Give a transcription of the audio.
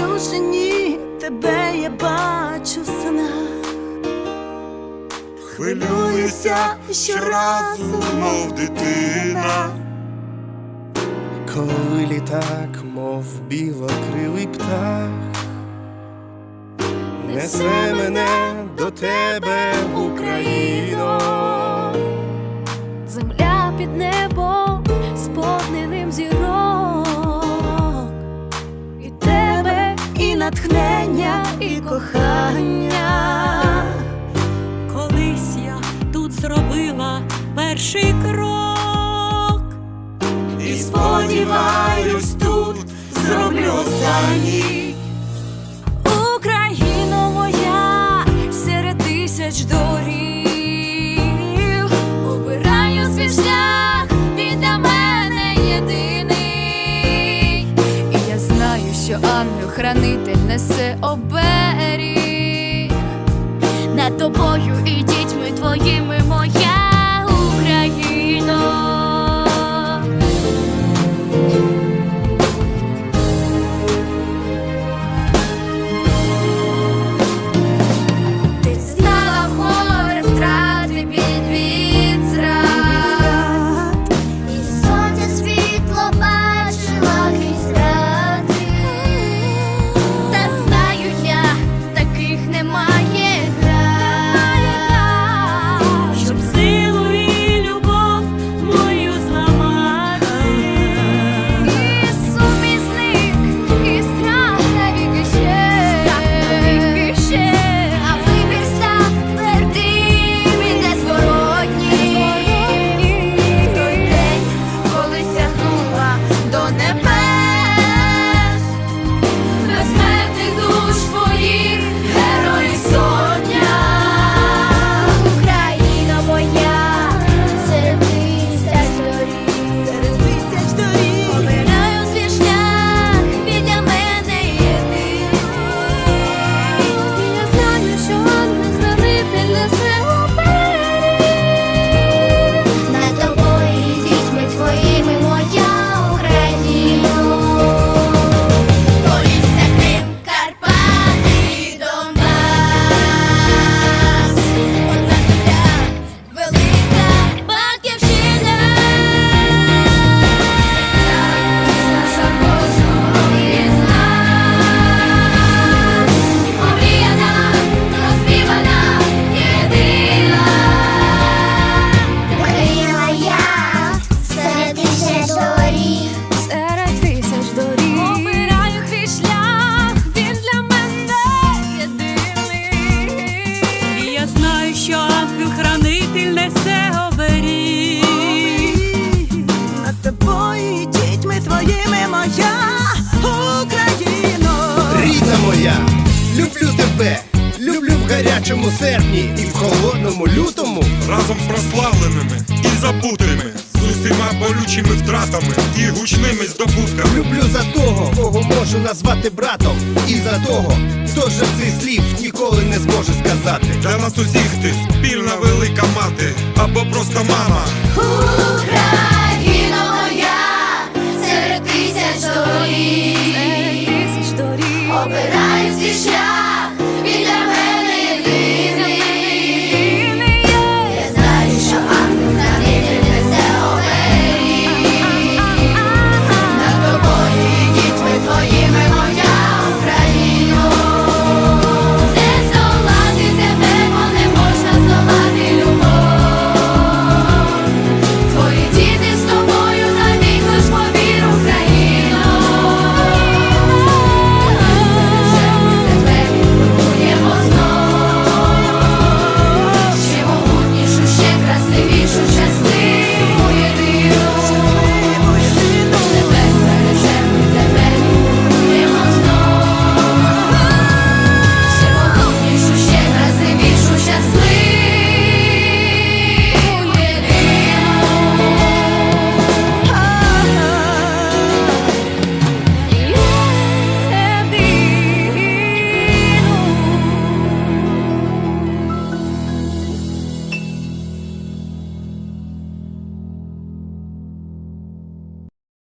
може ні, тебе я бачу в снах. Хвилююся щоразу, мов дитина. Коли літак, мов білокрилий птах, несе мене до тебе, Україно. Земля під небом, сповненим зірок. Натхнення, і кохання. Колись я тут зробила перший крок. І сподіваюсь, тут зроблю останній. Україно моя, серед тисяч доріг. Що ангел-хранитель несе оберіг. Над тобою і дітьми твоїми моя Україно. В гарячому серпні і в холодному лютому. Разом з прославленими і забутими, з усіма болючими втратами і гучними здобутками. Люблю за того, кого можу назвати братом, і за того, хто же цих слів ніколи не зможе сказати. Для нас усіх ти спільна велика мати або просто мама.